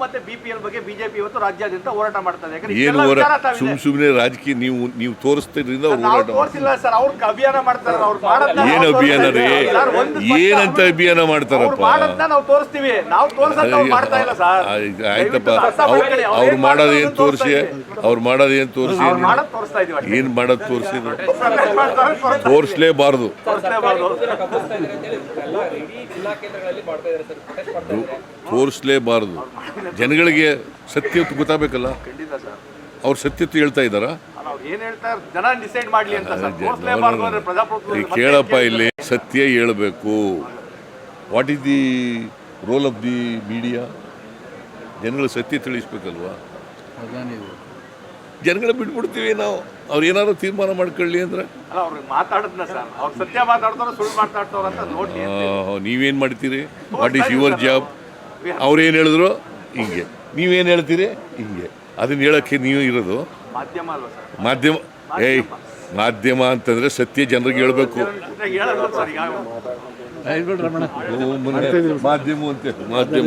ಮತ್ತೆ ಬಿಪಿಎಲ್ ಬಗ್ಗೆ ಬಿಜೆಪಿ ಇವತ್ತು ರಾಜ್ಯಾದ್ಯಂತ ಹೋರಾಟ ಮಾಡ್ತದೆ ಏನು ಇಷ್ಟೆಲ್ಲ ಹೋರ ವಿಚಾರ ತಾವಿದೆ. ಸುಮ್ ಸುಮ್ಮನೆ ರಾಜಕೀಯ ನೀವು ನೀವು ತೋರಿಸ್ತಿದ್ರಿಂದ ಹೋರಾಟ ತೋರಿಸಿಲ್ಲ ಸರ್ ಅವ್ರ ಅಭಿಯಾನ ಮಾಡ್ತಾರೆ ಅವ್ರು ಏನ್ ಅಭಿಯಾನ ರೀ? ಏನಂತ ಅಭಿಯಾನ ಮಾಡ್ತಾರಪ್ಪ? ನಾವು ತೋರಿಸ್ತೀವಿ. ನಾವು ಅವ್ರು ಮಾಡ್ತಾ ಇಲ್ಲ ಸರ್. ಆಯ್ತು- ಆಯ್ತಪ್ಪ. ಅವ್ರು ಏನ್ ಮಾಡೋದು ಮಾಡ್ತಾರೆ ತೋರಿಸಿ? ಅವ್ರು ಮಾಡೋದು ಏನು ತೋರಿಸಿ ಏನು ಮಾಡೋದ್ ತೋರಿಸ್ತಾ ಇದೀವಿ ಅಷ್ಟೇ. ಏನ್ ಮಾಡೋದು ತೋರಿಸಿದ್ರು ತೋರಿಸಲೇಬಾರದು. ತೋರಿಸಲೇಬಾರದು. ಜನಗಳಿಗೆ ಸತ್ಯ ಗೊತ್ತಾಗಬೇಕಲ್ಲ? ಖಂಡಿತ ಸರ್. ಅವ್ರು ಸತ್ಯತ್ತು ಹೇಳ್ತಾ ಇದ್ದಾರಾ? ಅಲ್ಲ, ಅವ್ರು ಹೇಳ್ತಾರೆ ಜನ ಡಿಸೈಡ್ ಮಾಡ್ಲಿ ಅಂತ ಸರ್. ತೋರಿಸ್ಲೇಬಾರ್ದು ಪ್ರಜಾಪ್ರಭುತ್ವ ಈಗ ಕೇಳಪ್ಪ ಇಲ್ಲಿ ಸತ್ಯ ಹೇಳಬೇಕು. What is the role of the media ಜನಗಳು ಸತ್ಯ ತಿಳಿಸ್ಬೇಕಲ್ವಾ? ಜನಗಳ ಬಿಟ್ಬಿಡ್ತೀವಿ ನಾವು. ಅವ್ರು ಏನಾದ್ರು ತೀರ್ಮಾನ ಮಾಡ್ಕೊಳ್ಳಿ ಅಂದ್ರೆ. ನೀವೇನು ಅವ್ರಿಗೆ ಸರ್. ಅವ್ರು ಸತ್ಯ ಮಾತಾಡ್ತಾರ ಸುಳ್ಳು ಮಾತಾಡ್ತಾರ ಅಂತ ನೋಡ್ಲಿ ಆ, ನೀವೇನ್ ಮಾಡ್ತೀರಿ? ವಾಟ್ ಈಸ್ ಯುವರ್ ಜಾಬ್ ಅವ್ರೇನು ಹೇಳಿದ್ರು? ಹಿಂಗೆ. ನೀವೇನು ಹೇಳ್ತೀರಿ? ಹಿಂಗೆ. ಅದನ್ನ ಹೇಳಕ್ಕೆ ನೀವು ಇರೋದು? ಮಾಧ್ಯಮ ಅಲ್ವಾ ಸರ್? ಮಾಧ್ಯಮ ಏಯ್ ಮಾಧ್ಯಮ ಅಂತಂದ್ರೆ ಸತ್ಯ ಜನರಿಗೆ ಹೇಳ್ಬೇಕು. ಮಾಧ್ಯಮ ಅಂತ ಮಾಧ್ಯಮ.